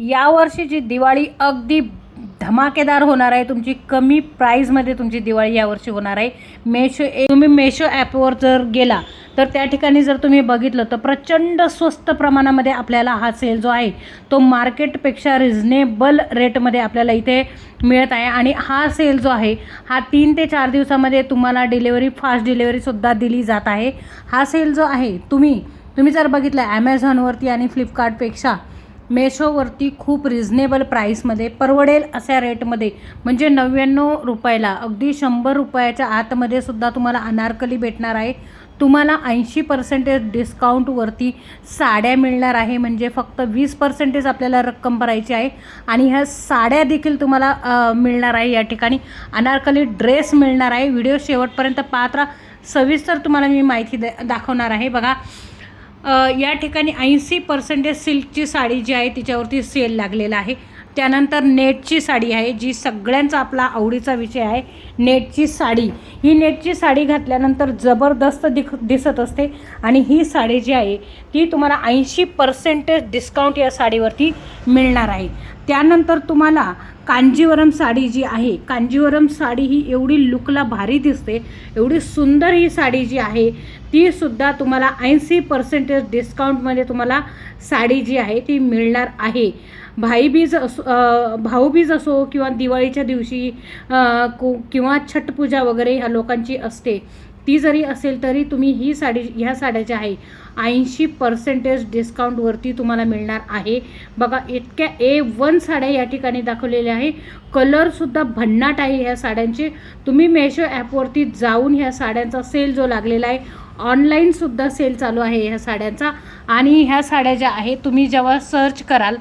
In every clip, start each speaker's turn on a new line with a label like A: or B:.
A: यावर्षीची दिवाळी अगदी धमाकेदार होणार आहे तुमची कमी प्राईजमध्ये तुमची दिवाळी यावर्षी होणार आहे. मेशो ए तुम्ही मेशो ॲपवर जर गेला तर त्या ठिकाणी जर तुम्ही बघितलं तर प्रचंड स्वस्त प्रमाणामध्ये आपल्याला हा सेल जो आहे तो मार्केटपेक्षा रिझनेबल रेटमध्ये आपल्याला इथे मिळत आहे. आणि हा सेल जो आहे हा तीन ते चार दिवसामध्ये तुम्हाला डिलेवरी फास्ट डिलेवरीसुद्धा दिली जात आहे. हा सेल जो आहे तुम्ही तुम्ही जर बघितलं ॲमेझॉनवरती आणि फ्लिपकार्टपेक्षा मेशोवरती खूप रिझनेबल प्राईसमध्ये परवडेल अशा रेटमध्ये म्हणजे नव्याण्णव रुपयाला अगदी शंभर रुपयाच्या आतमध्ये सुद्धा तुम्हाला अनारकली भेटणार आहे. तुम्हाला ऐंशी पर्सेंटेज डिस्काउंटवरती साड्या मिळणार आहे. म्हणजे फक्त वीस पर्सेंटेज आपल्याला रक्कम भरायची आहे. आणि ह्या साड्या देखील तुम्हाला मिळणार आहे या ठिकाणी. अनारकली ड्रेस मिळणार आहे. व्हिडिओ शेवटपर्यंत पात्र सविस्तर तुम्हाला मी माहिती द दाखवणार आहे. बघा या ठिकाणी ऐंशी पर्सेंटेज सिल्कची साडी जी आहे तिच्यावरती सेल लागलेला आहे. त्यानंतर नेटची साडी आहे जी सगळ्यांचा आपला आवडीचा विषय आहे. नेटची साडी. ही नेटची साडी घातल्यानंतर जबरदस्त दिख दिसत असते. आणि ही साडी जी आहे ती तुम्हाला ऐंशी पर्सेंटेज डिस्काउंट या साडीवरती मिळणार आहे. त्यानंतर तुम्हाला कांजीवरम साडी जी आहे कांजीवरम साडी ही एवढी लुकला भारी दिसते एवढी सुंदर ही साडी जी आहे ती सुद्धा तुम्हाला ऐंशी पर्सेंटेज डिस्काउंटमध्ये तुम्हाला साडी जी आहे ती मिळणार आहे. भाईबीज असो भाऊबीज असो किंवा दिवाळीच्या दिवशी अ, को किंवा छटपूजा वगैरे ह्या लोकांची असते. ती जरी असेल तरी तुम्ही ही साडी ह्या साड्या ज्या आहे ऐंशी पर्सेंटेज डिस्काउंटवरती तुम्हाला मिळणार आहे. बघा इतक्या ए वन साड्या या ठिकाणी दाखवलेल्या आहे कलरसुद्धा भन्नाट आहे ह्या साड्यांचे. तुम्ही मेशो ॲपवरती जाऊन ह्या साड्यांचा सेल जो लागलेला आहे ऑनलाईनसुद्धा सेल चालू आहे ह्या साड्यांचा. आणि ह्या साड्या ज्या आहेत तुम्ही जेव्हा सर्च कराल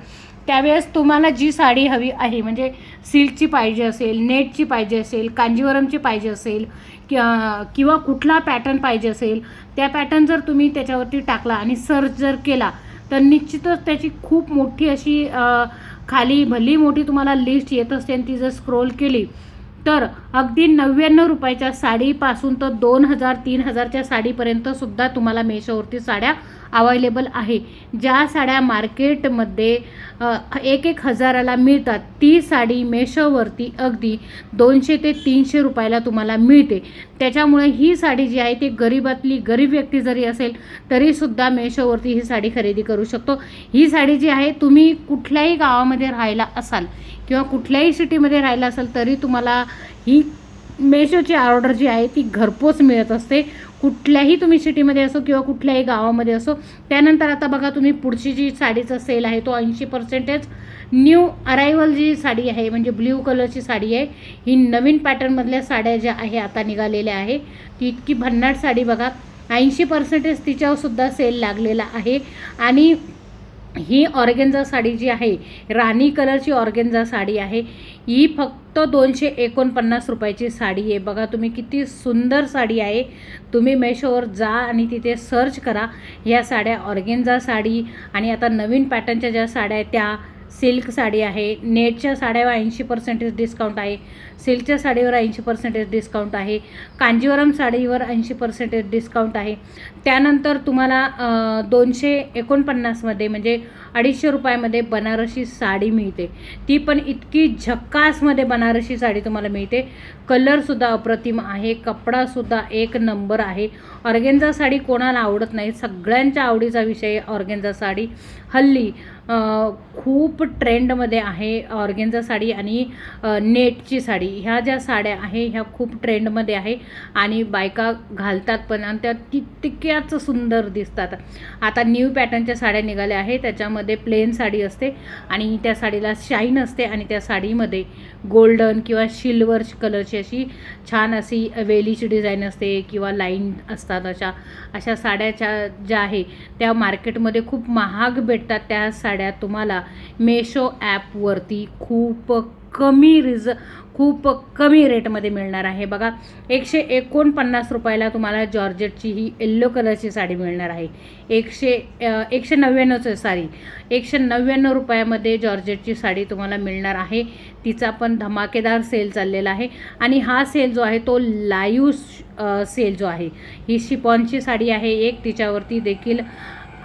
A: त्यावेळेस तुम्हाला जी साडी हवी आहे म्हणजे सिल्कची पाहिजे असेल नेटची पाहिजे असेल कांजीवरमची पाहिजे असेल कि- किंवा कुठला पॅटर्न पाहिजे असेल त्या पॅटर्न जर तुम्ही त्याच्यावरती टाकला आणि सर्च जर केला तर निश्चितच त्याची खूप मोठी अशी खाली भली मोठी तुम्हाला लिस्ट येत असते आणि ती जर स्क्रोल केली तर अगदी नव्याण्णव रुपयाच्या साडीपासून तर दोन हजार तीन हजारच्या साडीपर्यंत सुद्धा तुम्हाला मेशोवरती साड्या अवायलेबल आहे. ज्या साड्या मार्केटमध्ये एक एक हजाराला मिळतात ती साडी मेशोवरती अगदी दोनशे ते तीनशे रुपयाला तुम्हाला मिळते. त्याच्यामुळे ही साडी जी आहे ती गरिबातली गरीब व्यक्ती जरी असेल तरीसुद्धा मेशोवरती ही साडी खरेदी करू शकतो. ही साडी जी आहे तुम्ही कुठल्याही गावामध्ये राहायला असाल किंवा कुठल्याही सिटीमध्ये राहिला असाल तरी तुम्हाला ही मेशोची ऑर्डर जी आहे ती घरपोच मिळत असते. कुठल्याही तुम्ही सिटीमध्ये असो किंवा कुठल्याही गावामध्ये असो त्यानंतर आता बघा तुम्ही पुढची जी साडीचा सेल आहे तो ऐंशी पर्सेंटेज न्यू अरायवल जी साडी आहे म्हणजे ब्ल्यू कलरची साडी आहे ही नवीन पॅटर्नमधल्या साड्या ज्या आहे आता निघालेल्या आहे. ती इतकी भन्नाट साडी बघा ऐंशी पर्सेंटेज तिच्यावरसुद्धा सेल लागलेला आहे. आणि ही ऑर्गेन्झा साडी जी आहे राणी कलरची ऑर्गेन्झा साडी आहे. ही फक्त दोनशे एकोणपन्नास रुपयाची साडी आहे. बघा तुम्ही किती सुंदर साडी आहे. तुम्ही मेशोवर जा आणि तिथे सर्च करा ह्या साड्या ऑर्गेन्झा साडी आणि आता नवीन पॅटर्नच्या ज्या साड्या आहेत त्या सिल्क साडी आहे. नेटच्या साड्यावर ऐंशी पर्सेंटेज डिस्काउंट आहे. सिल्कच्या साडीवर ऐंशी पर्सेंटेज डिस्काउंट आहे. कांजीवरम साडीवर ऐंशी पर्सेंटेज डिस्काउंट आहे. त्यानंतर तुम्हाला दोनशे एकोणपन्नासमध्ये म्हणजे अडीचशे रुपयामध्ये बनारसी साडी मिळते. ती पण इतकी झक्कासमध्ये बनारसी साडी तुम्हाला मिळते. कलरसुद्धा अप्रतिम आहे. कपडासुद्धा एक नंबर आहे. ऑर्गेन्झा साडी कोणाला आवडत नाही? सगळ्यांच्या आवडीचा विषय ऑर्गेन्झा साडी. हल्ली खूप ट्रेंडमध्ये आहे ऑर्गेन्झा साडी आणि नेटची साडी. ह्या ज्या साड्या आहे ह्या खूप ट्रेंडमध्ये आहे आणि बायका घालतात पण आणि त्या तितक्याच सुंदर दिसतात. आता न्यू पॅटर्नच्या साड्या निघाल्या आहे त्याच्यामध्ये प्लेन साडी असते आणि त्या साडीला शाईन असते आणि त्या साडीमध्ये गोल्डन किंवा सिल्वर कलरची अशी छान अशी वेलीची डिझाईन असते किंवा लाईन असतात अशा अशा साड्याच्या ज्या आहे त्या मार्केटमध्ये खूप महाग भेटतात त्या साड्या तुम्हाला मेशो ॲपवरती खूप कमी रिज खूप कमी रेटमध्ये मिळणार आहे. बघा एकशे एकोणपन्नास रुपयाला तुम्हाला जॉर्जेटची ही येल्लो कलरची साडी मिळणार आहे. एकशे एकशे नव्याण्णवचं साडी एकशे नव्याण्णव रुपयामध्ये जॉर्जेटची साडी तुम्हाला मिळणार आहे. तिचा पण धमाकेदार सेल चाललेला आहे. आणि हा सेल जो आहे तो लाईव्ह सेल जो आहे ही शिपॉनची साडी आहे. एक तिच्यावरती देखील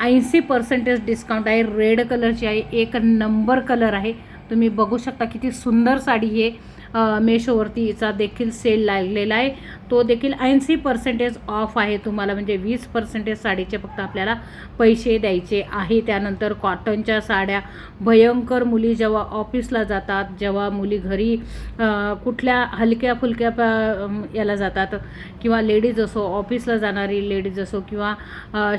A: ऐंशी पर्सेंटेज डिस्काउंट आहे. रेड कलरची आहे. एक नंबर कलर आहे. तुम्ही बघू शकता किती सुंदर साडी आहे मेशोवरतीचा देखील सेल लागलेला आहे. तो देखील ऐंशी पर्सेंटेज ऑफ आहे. तुम्हाला म्हणजे वीस पर्सेंटेज साडीचे फक्त आपल्याला पैसे द्यायचे आहे. त्यानंतर कॉटनच्या साड्या. भयंकर मुली जेव्हा ऑफिसला जातात जेव्हा मुली घरी कुठल्या हलक्या फुलक्या प याला जातात किंवा लेडीज असो ऑफिसला जाणारी लेडीज असो किंवा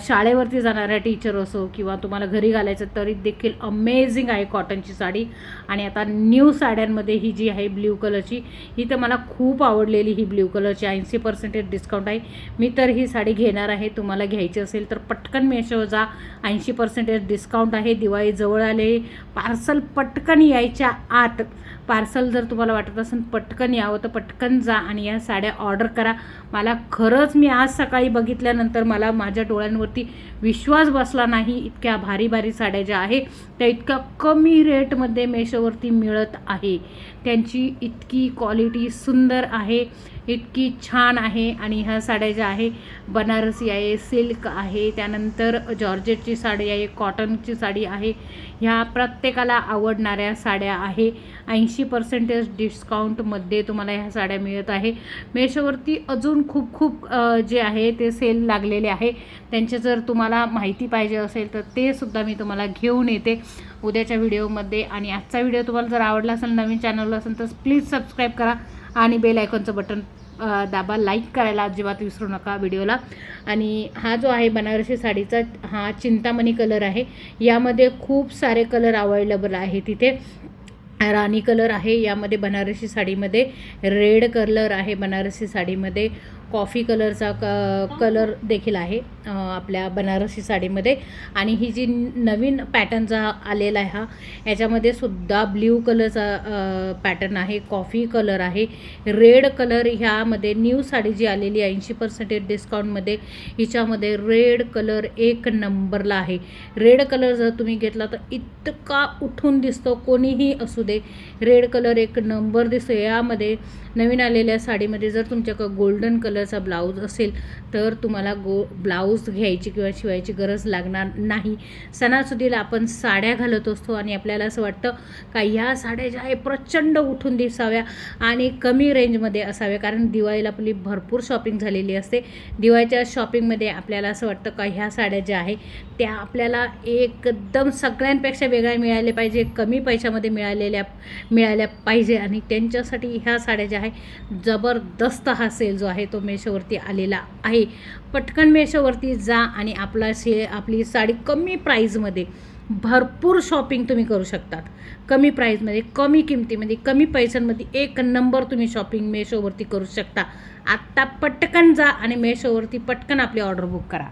A: शाळेवरती जाणाऱ्या टीचर असो किंवा तुम्हाला घरी घालायचं तरी देखील अमेझिंग आहे कॉटनची साडी. आणि आता न्यू साड्यांमध्ये ही जी आहे ब्ल्यू कलरची ही तर मला खूप आवडलेली ही ब्ल्यू कलरची ऐंशी पर्सेंटेज डिस्काउंट आहे. मी तर ही साडी घेणार आहे. तुम्हाला घ्यायची असेल तर पटकन मेशो जा. ऐंशी पर्सेंटेज डिस्काउंट आहे. दिवाळी जवळ आले. पार्सल पटकन यायच्या आत. पार्सल जर तुम्हाला वाटत असेल पटकन यावं तर पटकन जा आणि या साड्या ऑर्डर करा. मला खरंच मी आज सकाळी बघितल्यानंतर मला माझ्या डोळ्यांवरती विश्वास बसला नाही. इतक्या भारी भारी साड्या ज्या आहे त्या इतक्या कमी रेटमध्ये मेशोवरती मिळत आहे. त्यांची इतकी क्वालिटी सुंदर आहे. इतकी छान आहे आणि ह्या साड्या ज्या आहे बनारसी आहे सिल्क आहे त्यानंतर जॉर्जेटची साडी आहे कॉटनची साडी आहे ह्या प्रत्येकाला आवडणाऱ्या साड्या आहे. ऐंशी पर्सेंटेज डिस्काउंटमध्ये तुम्हाला ह्या साड्या मिळत आहे. मेशोवरती अजून खूप खूप जे आहे ते सेल लागलेले आहे. त्यांचे जर तुम्हाला माहिती पाहिजे असेल तर ते सुद्धा मी तुम्हाला घेऊन येते उद्याच्या व्हिडिओमध्ये आणि आजचा व्हिडिओ तुम्हाला जर आवडला असेल नवीन चॅनल असेल तर प्लीज सबस्क्राईब करा. आणि बेल आयकॉनचं बटन दाबा. लाईक करायला अजिबात विसरू नका व्हिडिओला. आणि हा जो आहे बनारसी साडीचा हा चिंतामणी कलर आहे. यामध्ये खूप सारे कलर अवेलेबल आहे तिथे. राणी कलर आहे यामध्ये बनारसी साडीमध्ये रेड कलर आहे बनारसी साडीमध्ये. कॉफी कलरचा क कलर देखील आहे. आपल्या बनारसी साडीमध्ये. आणि ही जी नवीन पॅटर्नचा आलेला आहे हा याच्यामध्ये सुद्धा ब्ल्यू कलरचा पॅटर्न आहे कॉफी कलर आहे रेड कलर ह्यामध्ये न्यू साडी जी आलेली आहे ऐंशी पर्सेंटेज डिस्काउंटमध्ये हिच्यामध्ये रेड कलर एक नंबरला आहे. रेड कलर जर तुम्ही घेतला तर इतका उठून दिसतो कोणीही असू दे रेड कलर एक नंबर दिसतो यामध्ये नवीन आलेल्या साडीमध्ये जर तुमच्याकडं गोल्डन कलरचा ब्लाऊज असेल तर तुम्हाला गो ब्लाऊज घ्यायची किंवा शिवायची गरज लागणार नाही. सणासुदीला आपण साड्या घालत असतो आणि आपल्याला असं वाटतं का ह्या साड्या ज्या आहे प्रचंड उठून दिसाव्या आणि कमी रेंजमध्ये असाव्या. कारण दिवाळीला आपली भरपूर शॉपिंग झालेली असते. दिवाळीच्या शॉपिंगमध्ये आपल्याला असं वाटतं का ह्या साड्या ज्या आहे त्या आपल्याला एकदम सगळ्यांपेक्षा वेगळ्या मिळाल्या पाहिजे कमी पैशामध्ये मिळालेल्या मिळाल्या पाहिजे आणि त्यांच्यासाठी ह्या साड्या ज्या आहे जबरदस्त हा सेल जो आहे तो मेशोवरती आलेला आहे. पटकन मेशोवरती जा आणि आपला शे आपली साडी कमी प्राईजमध्ये भरपूर शॉपिंग तुम्ही करू शकतात. कमी प्राईजमध्ये कमी किमतीमध्ये कमी पैशांमध्ये एक नंबर तुम्ही शॉपिंग मेशोवरती करू शकता. आत्ता पटकन जा आणि मेशोवरती पटकन आपली ऑर्डर बुक करा.